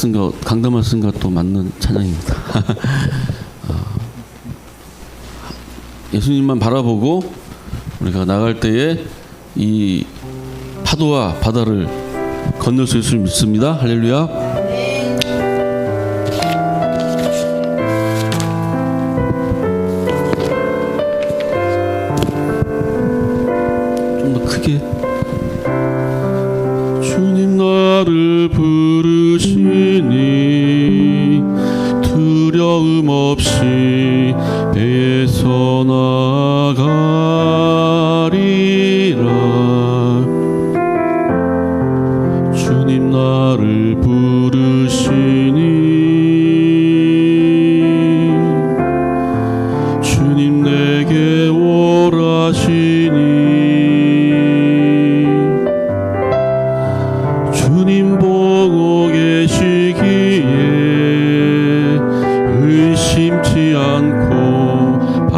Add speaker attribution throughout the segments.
Speaker 1: 쓴 것, 강담을 쓴 것도 맞는 찬양입니다. 어, 예수님만 바라보고 우리가 나갈 때에 이 파도와 바다를 건널 수 있을 믿습니다. 할렐루야. 좀 더 크게. 주님 나 두려움 없이 배에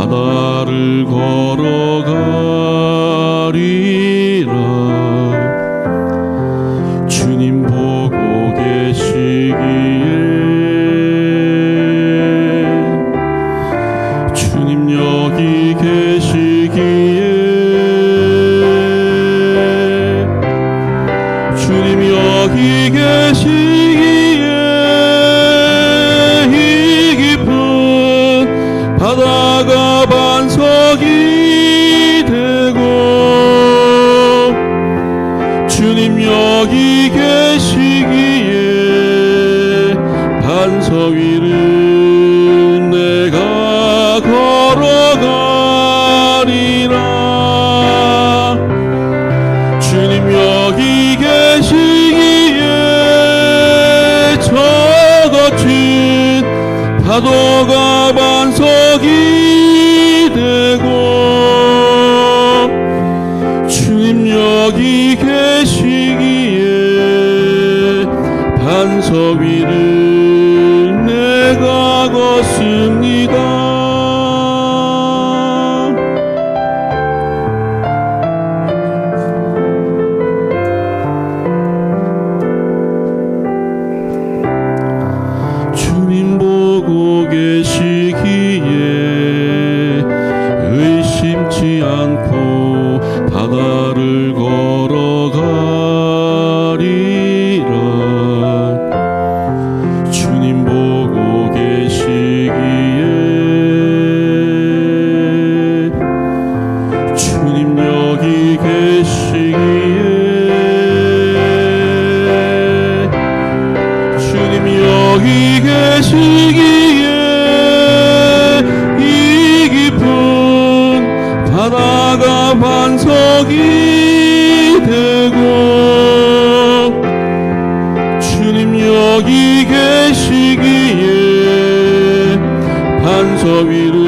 Speaker 1: 바다를 걸어가리라. 주님 보고 계시기에 주님 여기 계시기에 주님 여기 계시기에 주님 여기 계시기에 반석 위를 내가 걸어가리라. 반석이 되 여기 계시기에 반석 위를 내가 걷습니다. 주님 보고 계시 여기 계시기에 이 깊은 바다가 반석이 되고 주님 여기 계시기에 반석 위를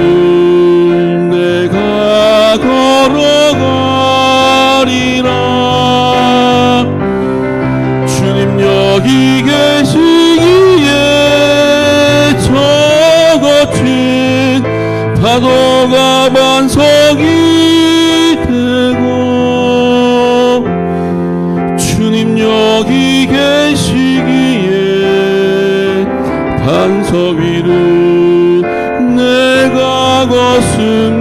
Speaker 1: 위를 내가 걷습